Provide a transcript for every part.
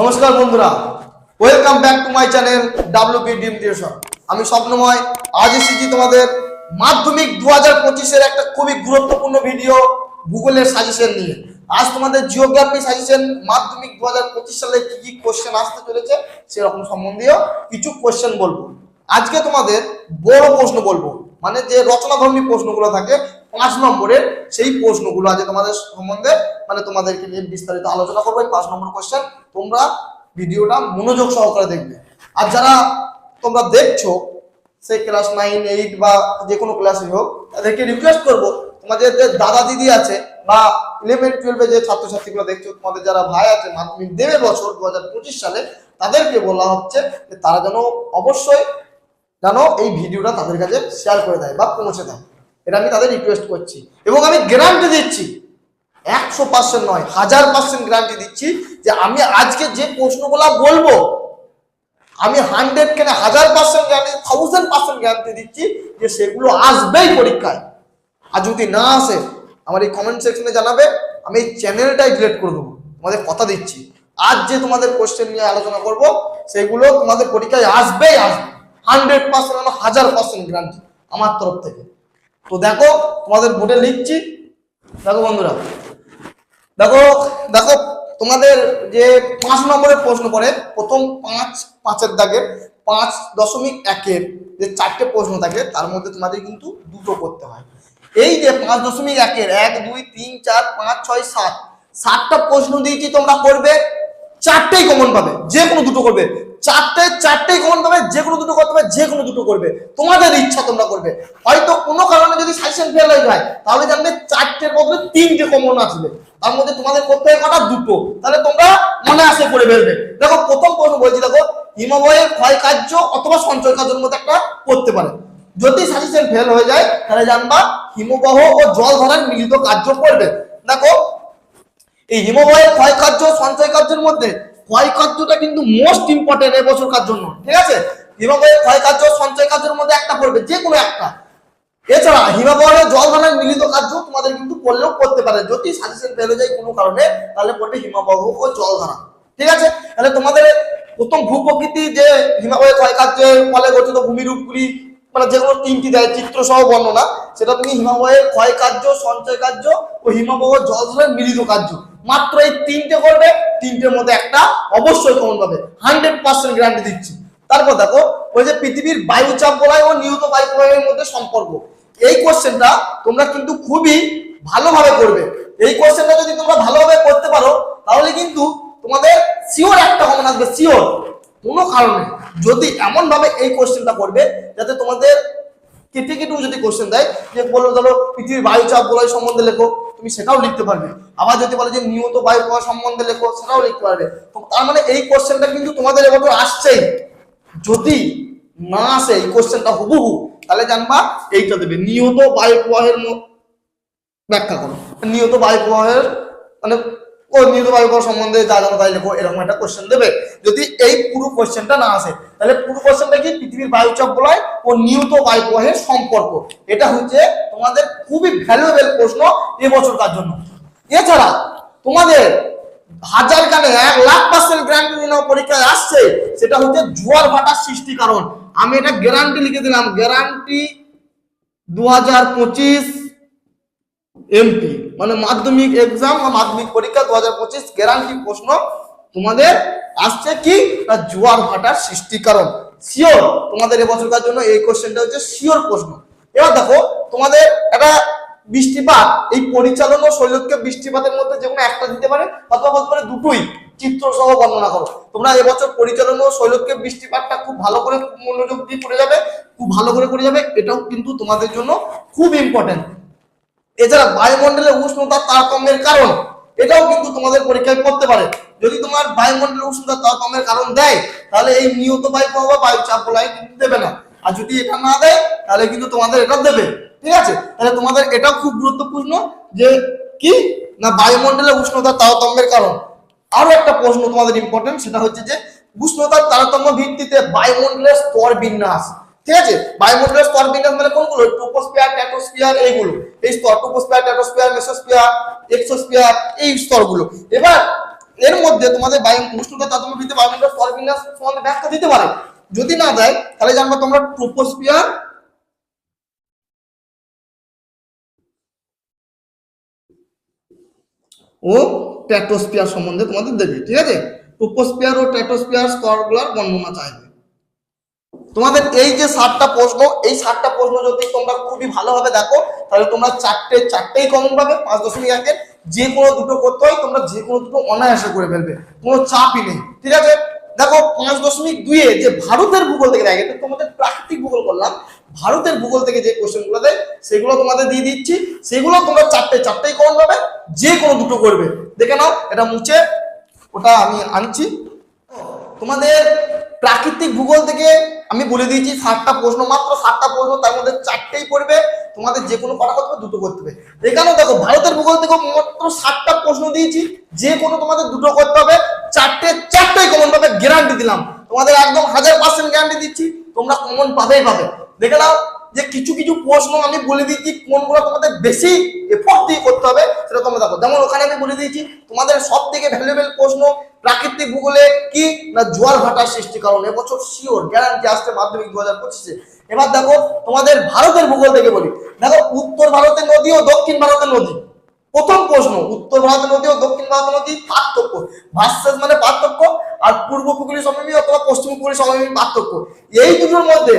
নমস্কার বন্ধুরা welcome back to my channel W P ডিম টিউশন আমি স্বপ্নময়, আজ এসেছি তোমাদের মাধ্যমিক দু হাজার পঁচিশের একটা খুবই গুরুত্বপূর্ণ ভিডিও গুগলের সাজেশন নিয়ে। আজ তোমাদের জিওগ্রাফি সাজেশন মাধ্যমিক দু হাজার পঁচিশ সালে কি কি কোশ্চেন আসতে চলেছে, সেরকম সম্বন্ধীয় কিছু কোশ্চেন বলব। আজকে তোমাদের বড় প্রশ্ন বলব মানে যে রচনাধর্মী প্রশ্নগুলো থাকে পাঁচ নম্বরের সেই প্রশ্নগুলো আজ তোমাদের সম্বন্ধে মানে তোমাদেরকে নিয়ে বিস্তারিত আলোচনা করব। পাঁচ নম্বর কোশ্চেন তোমরা ভিডিওটা মনোযোগ সহকারে দেখবে। আর যারা তোমরা দেখছ, সে ক্লাস নাইন এইট বা যে কোনো ক্লাসে হোক, তাদেরকে রিকোয়েস্ট করব, তোমাদের যে দাদা দিদি আছে বা ইলেভেন টুয়েলভে যে ছাত্রছাত্রীগুলো দেখছ, তোমাদের যারা ভাই আছে, মাধ্যমিক দেবে বছর দু হাজার পঁচিশ সালে, তাদেরকে বলা হচ্ছে যে তারা যেন অবশ্যই যেন এই ভিডিওটা তাদের কাছে শেয়ার করে দেয় বা পৌঁছে দেয়। এটা আমি তাদের রিকোয়েস্ট করছি। এবং আমি গ্যারান্টি দিচ্ছি, একশো পার্সেন্ট নয়, হাজার পার্সেন্ট গ্যারান্টি দিচ্ছি যে আমি আজকে যে প্রশ্নগুলো বলব, আমি হান্ড্রেড কেন হাজার percent guarantee thousand percent guarantee দিচ্ছি যে সেগুলো আসবেই পরীক্ষায়। আর যদি না আসে, আমার এই কমেন্ট সেকশনে জানাবে, আমি এই চ্যানেলটাই ডিলেট করে দেবো। তোমাদের কথা দিচ্ছি। আজ যে তোমাদের কোশ্চেন নিয়ে আলোচনা করব, সেগুলো তোমাদের পরীক্ষায় আসবেই আসবে। হান্ড্রেড পার্সেন্ট আমার হাজার পার্সেন্ট গ্যারান্টি আমার তরফ থেকে। তো দেখো, তোমাদের বোর্ডে লিখছি। দেখো বন্ধুরা। দেখো দেখো, তোমাদের যে পাঁচ নম্বরের প্রশ্ন করে, প্রথম পাঁচ পাঁচের দাগের পাঁচ দশমিক একের যে চারটে প্রশ্ন থাকে, তার মধ্যে তোমাদের কিন্তু দুটো করতে হয়। এই যে পাঁচ দশমিক একের, এক, দুই, তিন, চার, পাঁচ, ছয়, সাত, সাতটা প্রশ্ন দিয়েছি তোমরা করবে, চারটেই কমন পাবে যে কোনো দুটো করবে। চারটে চারটেই কমন পাবে যে কোনো দুটো করতে হবে যে কোনো দুটো করবে। তোমাদের ইচ্ছা তোমরা করবে। হয়তো কোনো কারণে যদি সাজেশন ফেল হয়ে যায়, তাহলে জানবে চারটের বদলে তিনটে কমন আসবে তার মধ্যে তোমাদের করতে হবে কটা? দুটো। তাহলে তোমরা মনে আসে করে ফেলবে। দেখো, প্রথম প্রশ্ন বলছি, দেখো হিমবয়ের ক্ষয় কার্য অথবা সঞ্চয় কার্যের মধ্যে একটা করতে পারে। যদি সাজেশন ফেল হয়ে যায়, তাহলে জানবা হিমবাহ ও জল ধরার মিলিত কার্য করবে। দেখো, এই হিমবাহের ক্ষয় কার্য সঞ্চয় কার্যের মধ্যে ক্ষয় কার্যটা কিন্তু মোস্ট ইম্পর্টেন্ট এবছরকার জন্য, ঠিক আছে? হিমবাহের ক্ষয় কার্য সঞ্চয় কার্যের মধ্যে একটা পড়বে, যে কোনো একটা। এছাড়া হিমবাহের জল ধারণের মিলিত কার্য তোমাদের কিন্তু করলেও করতে পারে। যদি সাজেশন ফেলে যায় কোনো কারণে, তাহলে পড়বে হিমবাহ ও জল ধারা, ঠিক আছে? তাহলে তোমাদের প্রথম ভূপ্রকৃতি যে হিমালয়ের ক্ষয় কার্যের ফলে গঠিত ভূমিরূপগুলি মানে যেগুলো তিনটি দেয় চিত্র সহ বর্ণনা, সেটা তুমি হিমালয়ের ক্ষয় কার্য, সঞ্চয় কার্য ও হিমাবহ জল ধারণের মিলিত কার্য। মাত্র এই তিনটে করবে, তিনটের মধ্যে একটা অবশ্যই কমন পাবে। হান্ড্রেড পার্সেন্ট গ্যারান্টি দিচ্ছি। তারপর দেখো, ওই যে পৃথিবীর বায়ুচাপ বলয় ও নিয়ত বায়ু প্রবাহের মধ্যে সম্পর্ক। এই কোশ্চেনটা তোমরা কিন্তু খুবই ভালোভাবে করবে। এই কোশ্চেনটা যদি তোমরা ভালোভাবে করতে পারো, তাহলে কিন্তু তোমাদের শিওর একটা কমন আসবে শিওর কোনো কারণে যদি এমনভাবে এই কোশ্চেনটা করবে, যাতে তোমাদের কেটে কেটেও যদি কোশ্চেন দেয়, যে বলো ধরো পৃথিবীর বায়ুচাপ বলয় সম্বন্ধে লেখো, তুমি সেটাও লিখতে পারবে। আবার যদি বলে যে নিয়ত বায়ু প্রবাহ সম্বন্ধে লেখো, সেটাও লিখতে পারবে। তার মানে এই কোশ্চেনটা কিন্তু তোমাদের এবছর আসছেই। যদি না আসে এই কোশ্চেনটা হুবহু, তাহলে জানবা এইটা দেবে। নিয়ত বায়ু প্রবাহের ব্যাখ্যা করো। নিয়ত বায়ু প্রবাহের মানে ও প্রবাহ সম্বন্ধে যা জানো তাই লেখো, এরকম একটা কোশ্চেন দেবে। যদি এই পুরো কোশ্চেনটা না আসে, তাহলে পুরো কোশ্চেনটা কি? পৃথিবীর বায়ুচাপ বলয় ও নিয়ত বায়ু প্রবাহের সম্পর্ক। এটা হচ্ছে তোমাদের খুবই ভ্যালুয়েবল প্রশ্ন এবছরকার জন্য। এছাড়া তোমাদের হাজার কানে এক লাখ পার্সেন্ট গ্যারান্টি নিয়ে পরীক্ষায় আসছে, সেটা হচ্ছে জোয়ার ভাটার সৃষ্টি কারণ। আমি এটা গ্যারান্টি লিখে দিলাম। গ্যারান্টি দু হাজার পঁচিশ এমপি মানে মাধ্যমিক এক্সাম বা মাধ্যমিক পরীক্ষা দু হাজার পঁচিশ গ্যারান্টি প্রশ্ন তোমাদের আসছে কি? না, জোয়ার ভাটার সৃষ্টি কারণ শিওর তোমাদের এবছরকার জন্য এই কোশ্চেনটা হচ্ছে শিওর প্রশ্ন। এবার দেখো, তোমাদের একটা বৃষ্টিপাত, এই পরিচালন ও শৈলক্ষে বৃষ্টিপাতের মধ্যে যে কোনো একটা দিতে পারে, অথবা বলতে পারে দুটোই চিত্র সহ বর্ণনা করো। তোমরা এবছর পরিচালন ও শৈলক্ষে বৃষ্টিপাতটা খুব ভালো করে মনোযোগ দিয়ে করে যাবে, খুব ভালো করে করে যাবে, এটাও কিন্তু তোমাদের জন্য খুব ইম্পর্টেন্ট এছাড়া বায়ুমণ্ডলের উষ্ণতা তারতম্যের কারণ, এটাও কিন্তু তোমাদের পরীক্ষায় পড়তে পারে। যদি তোমার বায়ুমণ্ডলের উষ্ণতা তারতম্যের কারণ দেয়, তাহলে এই নিয়ত বায়ু বা বায়ু চাপ দেবে না। আর যদি এটা না দেয়, তাহলে কিন্তু তোমাদের এটা দেবে। ঠিক আছে? তাহলে তোমাদের এটাও খুব গুরুত্বপূর্ণ যে কি? না বায়ুমণ্ডলের উষ্ণতা তারতম্যের কারণ। আরও একটা প্রশ্ন তোমাদের ইম্পর্টেন্ট সেটা হচ্ছে যে উষ্ণতার তারতম্য ভিত্তিতে বায়ুমণ্ডলের স্তর বিন্যাস। ঠিক আছে? বায়ুমণ্ডলের স্তর বিন্যাস মানে কোনগুলো? ট্রোপোস্ফিয়ার, ট্যাটোস্ফিয়ার, এইগুলো। এই স্তর, ট্রোপোস্ফিয়ার, ট্যাটোস্ফিয়ার, মেসোস্ফিয়ার, এক্সোস্ফিয়ার, এই স্তরগুলো। এবার, এর মধ্যে তোমাদের বায়ু উষ্ণতা তারতম্য ভিত্তিতে বায়ুমণ্ডল স্তরবিন্যাস সম্বন্ধে ব্যাখ্যা দিতে পারে। যদি না দেয়, তাহলে জানব তোমরা ট্রোপোস্ফিয়ার ও ট্র্যাটোস্ফিয়ার সম্বন্ধে তোমাদের দেবে ঠিক আছে? ট্রোপোস্ফিয়ার ও ট্র্যাটোস্ফিয়ার স্তরগুলোর বর্ণনা চাইবে। তোমাদের এই যে সাতটা প্রশ্ন, এই সাতটা প্রশ্ন যদি তোমরা খুবই ভালোভাবে দেখো, তাহলে তোমরা চারটে, চারটেই কমন পাবে, পাঁচ দশমিক একের যে কোনো দুটো করতে হয়, তোমরা যে কোনো দুটো অনায়াসে করে ফেলবে, কোনো চাপই নেই, ঠিক আছে? দেখো, পাঁচ দশমিক দুইয়ে যে ভারতের ভূগোল থেকে এটা তোমাদের প্রাকৃতিক ভূগোল করলাম ভারতের ভূগোল থেকে যে কোশ্চেনগুলো দেয়, সেগুলো তোমাদের দিয়ে দিচ্ছি, সেগুলো তোমরা চারটে, চারটেই কমন পাবে, যে কোনো দুটো করবে, দেখে নাও, এটা মুছে, ওটা আমি আনছি। তোমাদের প্রাকৃতিক ভূগোল থেকে আমি বলে দিয়েছি ষাটটা প্রশ্ন, মাত্র ষাটটা প্রশ্ন, তার মধ্যে চারটেই পড়বে। তোমাদের যে কোনো কটা করতে দুটো করতে হবে। এখানেও দেখো, ভারতের ভূগোল থেকে মাত্র ষাটটা প্রশ্ন দিয়েছি। যে কোনো তোমাদের দুটো করতে হবে। চারটে, চারটেই কমন পাবে গ্যারান্টি দিলাম। তোমাদের একদম হাজার পার্সেন্ট গ্যারান্টি দিচ্ছি, তোমরা কমন পাবেই পাবে। দেখে নাও যে কিছু কিছু প্রশ্ন আমি বলে দিচ্ছি কোনগুলো তোমাদের বেশি এফোর্ট দিয়ে করতে হবে, সেটা তোমরা দেখো। যেমন ওখানে আমি বলে দিয়েছি, তোমাদের সব থেকে ভ্যালুয়েবল প্রশ্ন প্রাকৃতিক ভূগোলে কি না জোয়ার ভাটার সৃষ্টি কারণ? এবছর শিওর গ্যারান্টি আসছে মাধ্যমিক দু হাজার পঁচিশে। এবার দেখো, তোমাদের ভারতের ভূগোল থেকে বলি। দেখো, উত্তর ভারতের নদী ও দক্ষিণ ভারতের নদী। প্রথম প্রশ্ন, উত্তর ভারতের নদী ও দক্ষিণ ভারতের নদী পার্থক্য। ভার্সেস মানে পার্থক্য, আর পূর্ব উপকূলীয় সমভূমি অথবা পশ্চিম উপকূলীয় সমভূমি পার্থক্য। এই দুটোর মধ্যে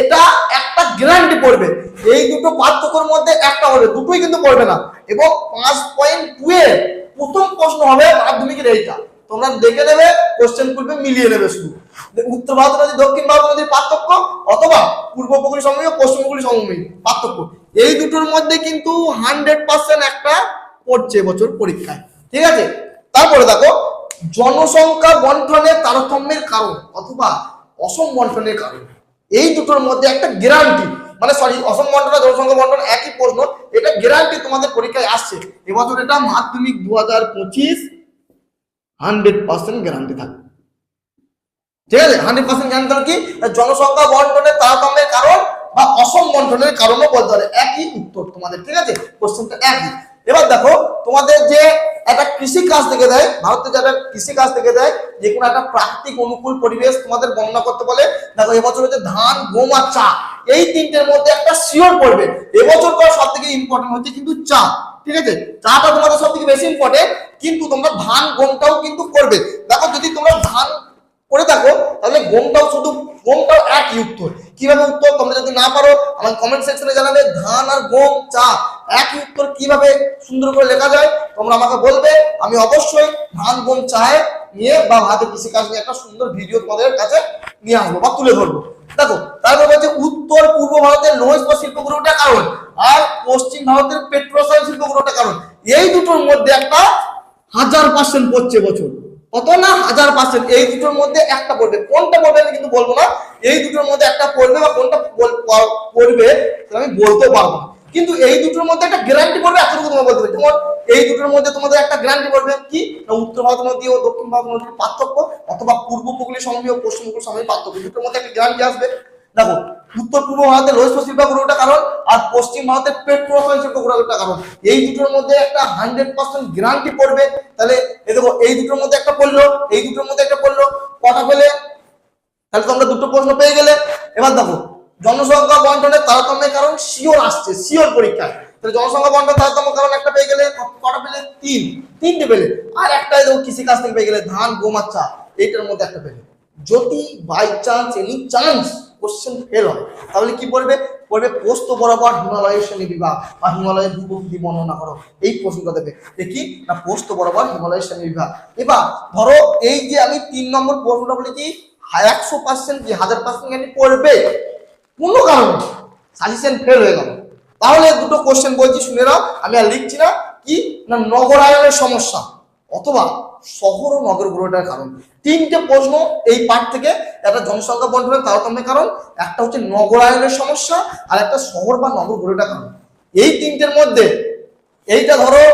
এটা একটা গ্যারান্টি পড়বে। এই দুটো পার্থক্যের মধ্যে একটা হবে, দুটোই কিন্তু পড়বে না। এবং পাঁচ পয়েন্ট টু এর প্রথম প্রশ্ন হবে মাধ্যমিকের এইটা। তোমরা দেখে নেবে কোশ্চেন করবে মিলিয়ে নেবে শুধু। উত্তর ভারত নদী, দক্ষিণ ভারত নদীর পার্থক্য, অথবা পূর্ব উপকূলীয় সমভূমি পশ্চিম উপকূলীয় সমভূমি পার্থক্য। এই দুটোর মধ্যে কিন্তু হান্ড্রেড পার্সেন্ট একটা পড়ছে বছর পরীক্ষায়। ঠিক আছে? তারপরে দেখো, জনসংখ্যা বন্টনের তারতম্যের কারণ অথবা অসম বন্টনের কারণ। এই দুটোর মধ্যে একটা গ্যারান্টি মানে সরি অসম বন্টন আর জনসংখ্যা বন্টন একই প্রশ্ন, এটা গ্যারান্টি তোমাদের পরীক্ষায় আসছে। এবছর এটা মাধ্যমিক দু হাজার পঁচিশ হান্ড্রেড পার্সেন্ট গ্যারান্টি থাকবে। ঠিক আছে? হান্ড্রেড পার্সেন্ট গ্যারান্টি কি? জনসংখ্যা বন্টনের তারতম্যের কারণ বা অসম বন্টনের কারণও বলতে পারে। একই উত্তর তোমাদের, ঠিক আছে? কোশ্চেনটা একই। এবার দেখো, তোমাদের যে একটা কৃষি কাজ থেকে দেয়, ভারতের যে একটা কৃষি কাজ থেকে দেয়, যে কোনো একটা প্রাকৃতিক অনুকূল পরিবেশ তোমাদের বর্ণনা করতে বলে, দেখো, এবছর হচ্ছে ধান, গম আর চা। এই তিনটের মধ্যে একটা শিওর পড়বে। এবছর সব থেকে ইম্পর্টেন্ট হচ্ছে কিন্তু চা। ঠিক আছে? চাটা তোমাদের সব থেকে বেশি ইম্পর্টেন্ট কিন্তু তোমরা ধান, গমটাও কিন্তু করবে। দেখো, যদি তোমরা ধান করে থাকো, তাহলে গমটাও শুধু, গমটাও একই উত্তর কীভাবে উত্তর তোমরা যদি না পারো, আমার কমেন্ট সেকশনে জানাবে, ধান আর গম চা একই উত্তর কীভাবে সুন্দর করে লেখা যায়, তোমরা আমাকে বলবে। আমি অবশ্যই ধান, গম, চায় নিয়ে বা হাতে কৃষি কাজ নিয়ে একটা সুন্দর ভিডিও তোমাদের কাছে নিয়ে আসব বা তুলে ধরবো। দেখো তারপর বলছে উত্তর, পূর্ব ভারতের লৌহ ইস্পাত শিল্প গড়ে কারণ, আর পশ্চিম ভারতের পেট্রোসাইল শিল্প গড়ে কারণ। এই দুটোর মধ্যে একটা হাজার পার্সেন্ট পড়ছে বছর। কত না হাজার পার্সেন্ট এই দুটোর মধ্যে একটা পড়বে। কোনটা পড়বে আমি কিন্তু বলব না। এই দুটোর মধ্যে একটা পড়বে বা কোনটা পড়বে আমি বলতেও পারব না। কিন্তু এই দুটোর মধ্যে একটা গ্যারান্টি পড়বে, এতটুকু তোমার বলতে পারি। এই দুটোর মধ্যে তোমাদের একটা গ্যারান্টি পড়বে কি? না উত্তর ভারত নদী ও দক্ষিণ ভারত নদীর পার্থক্য অথবা পূর্ব উপকূলীয় সমভূমি ও পশ্চিম উপকূল সমভূমি পার্থক্য। দুটোর মধ্যে একটা গ্যারান্টি আসবে। দেখো, উত্তর পূর্ব ভারতের লোহিত শিল্প ওঠার কারণ, আর পশ্চিম ভারতের পেট্রোসাইল শিল্প গড়ে কারণ। এই দুটোর মধ্যে একটা হান্ড্রেড পার্সেন্ট গ্যারান্টি পড়বে। তাহলে এই দেখো, এই দুটোর মধ্যে একটা পড়ল, এই দুটোর মধ্যে একটা পড়ল, কটা পেলে? তাহলে তোমরা দুটো প্রশ্ন পেয়ে গেলে। এবার দেখো, জনসংখ্যা বন্টনের তারতম্যের কারণ শিওর আসছে শিওর পরীক্ষায়। তাহলে জনসংখ্যা বন্টন তারতম্য কারণ একটা পেয়ে গেলে, কটা পেলে? তিন। তিনটে পেলে। আর একটা দেখো কৃষি কাজ থেকে পেয়ে গেলে ধান গম আর এইটার মধ্যে একটা পেলে। যদি by chance any chance question fail হয় তাহলে কি পড়বে পড়বে পোস্ত বরাবর হিমালয়ের শ্রেণি বিভাগ বা হিমালয়ের ভূপ্রকৃতি বর্ণনা করো। এই প্রশ্নটা দেবে। দেখি, না, পোস্ত বরাবর হিমালয়ের শ্রেণি বিভাগ এবার ধরো, এই যে আমি তিন নম্বর প্রশ্নটা বলেছি একশো পার্সেন্ট কি হাজার পার্সেন্ট গ্যারান্টি পড়বে? কোনো কারণে সাজেশন ফেল হয়ে গেল। তাহলে দুটো কোশ্চেন বলছি, শুনে নাও। আমি আর লিখছি না। কি? না, নগরায়নের সমস্যা। অথবা শহর ও নগর গড়ে কারণ। তিনটে প্রশ্ন এই পাঠ থেকে একটা জনসংখ্যা বন্টনের তারতম্যের কারণ, একটা হচ্ছে নগরায়নের সমস্যা, আর একটা শহর বা নগর কারণ। এই তিনটের মধ্যে এইটা ধরো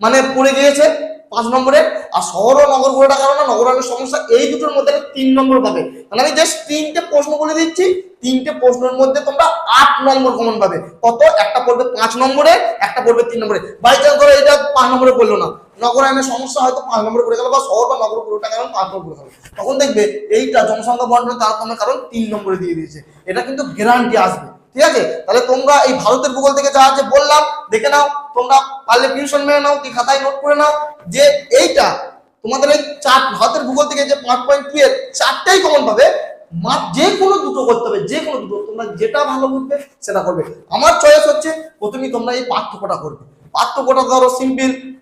মানে পড়ে গিয়েছে পাঁচ নম্বরে, আর শহর ও নগর কারণ না নগরায়নের সমস্যা, এই দুটোর মধ্যে তিন নম্বর পাবে। মানে আমি জাস্ট তিনটে প্রশ্ন বলে দিচ্ছি, তিনটে প্রশ্নের মধ্যে তোমরা আট নম্বর কমন পাবে। কত? একটা পড়বে পাঁচ নম্বরে, একটা পড়বে তিন নম্বরে। বাই চান্স ধরো এটা পাঁচ নম্বরে পড়ল না। নগর আইনের সমস্যা হয়তো পাঁচ নম্বর করে গেল বা শহর বা নগর পুরোটা কারণ পাঁচ নম্বর করে গেল। তখন দেখবে এইটা জনসংখ্যা বন্টন তারতম্যের কারণ তিন নম্বরে দিয়ে দিয়েছে। এটা কিন্তু গ্যারান্টি আসবে। ঠিক আছে? তাহলে তোমরা এই ভারতের ভূগোল থেকে যা আছে বললাম, দেখে নাও, তোমরা পারলে টিউশন মেনে নাও কি খাতায় নোট করে নাও যে এইটা তোমাদের এই চার, ভারতের ভূগোল থেকে যে পাঁচ পয়েন্ট টু এর চারটাই কমন পাবে, মা- যে কোনো দুটো করতে হবে, যে কোনো দুটো। তোমরা যেটা ভালো বুঝবে, সেটা করবে। আমার চয়েস হচ্ছে প্রথমেই তোমরা এই পার্থক্যটা করবে। পার্থক্যটা ধরো সিম্পল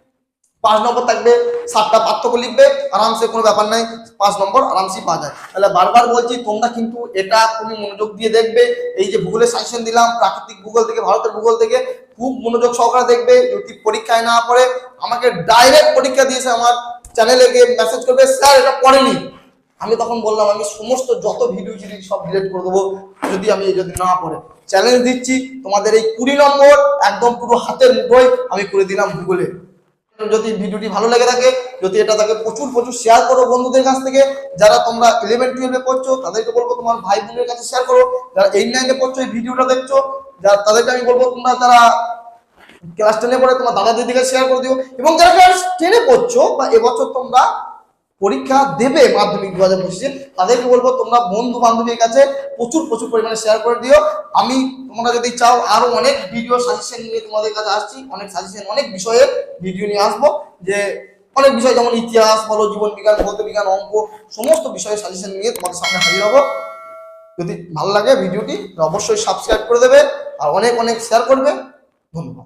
পাঁচ নম্বর থাকবে, সাতটা পার্থক্য লিখবে, আরামসে কোনো ব্যাপার নাই, পাঁচ নম্বর আরামসে পাওয়া যায়। তাহলে বারবার বলছি, তোমরা কিন্তু এটা তুমি মনোযোগ দিয়ে দেখবে, এই যে ভূগোলের সাজেশন দিলাম, প্রাকৃতিক ভূগোল থেকে, ভারতের ভূগোল থেকে, খুব মনোযোগ সহকারে দেখবে, যদি পরীক্ষায় না পড়ে, আমাকে ডাইরেক্ট পরীক্ষা দিয়েছে আমার চ্যানেলে গিয়ে মেসেজ করবে, স্যার, এটা পড়েনি। আমি তখন বললাম, আমি সমস্ত যত ভিডিও ছিল, সব ডিলিট করে দেবো, যদি আমি যদি না পড়ে। চ্যালেঞ্জ দিচ্ছি, তোমাদের এই কুড়ি নম্বর একদম পুরো হাতের মুঠোয় আমি করে দিলাম ভূগোলে। যদি ভিডিওটি ভালো লেগে থাকে, যদি এটা তাকে প্রচুর প্রচুর শেয়ার করো বন্ধুদের কাছ থেকে, যারা তোমরা ইলেভেন টুয়েলভে পড়ছো, তাদেরকে বলব তোমার ভাই বোনের কাছে শেয়ার করো। যারা এইট নাইনে পড়ছো, এই ভিডিওটা দেখছ যারা তাদেরকে আমি বলব তোমরা তারা ক্লাস টেনে পড়ে, তোমার দাদা দিদিকে শেয়ার করে দিও। এবং যারা ক্লাস টেনে পড়ছো, বা এবছর তোমরা পরীক্ষা দেবে মাধ্যমিক দু হাজার পঁচিশে, তাদেরকে বলব তোমরা বন্ধু বান্ধবীর কাছে প্রচুর প্রচুর পরিমাণে শেয়ার করে দিও। আমি তোমরা যদি চাও আরও অনেক ভিডিও সাজেশন নিয়ে তোমাদের কাছে আসছি, অনেক সাজেশন অনেক বিষয়ের ভিডিও নিয়ে আসব, যে অনেক বিষয় যেমন ইতিহাস, বলো, জীবন বিজ্ঞান, ভৌত বিজ্ঞান, অঙ্ক, সমস্ত বিষয়ের সাজেশন নিয়ে তোমাদের সামনে হাজির হব। যদি ভালো লাগে ভিডিওটি অবশ্যই সাবস্ক্রাইব করে দেবে, আর অনেক অনেক শেয়ার করবে। ধন্যবাদ।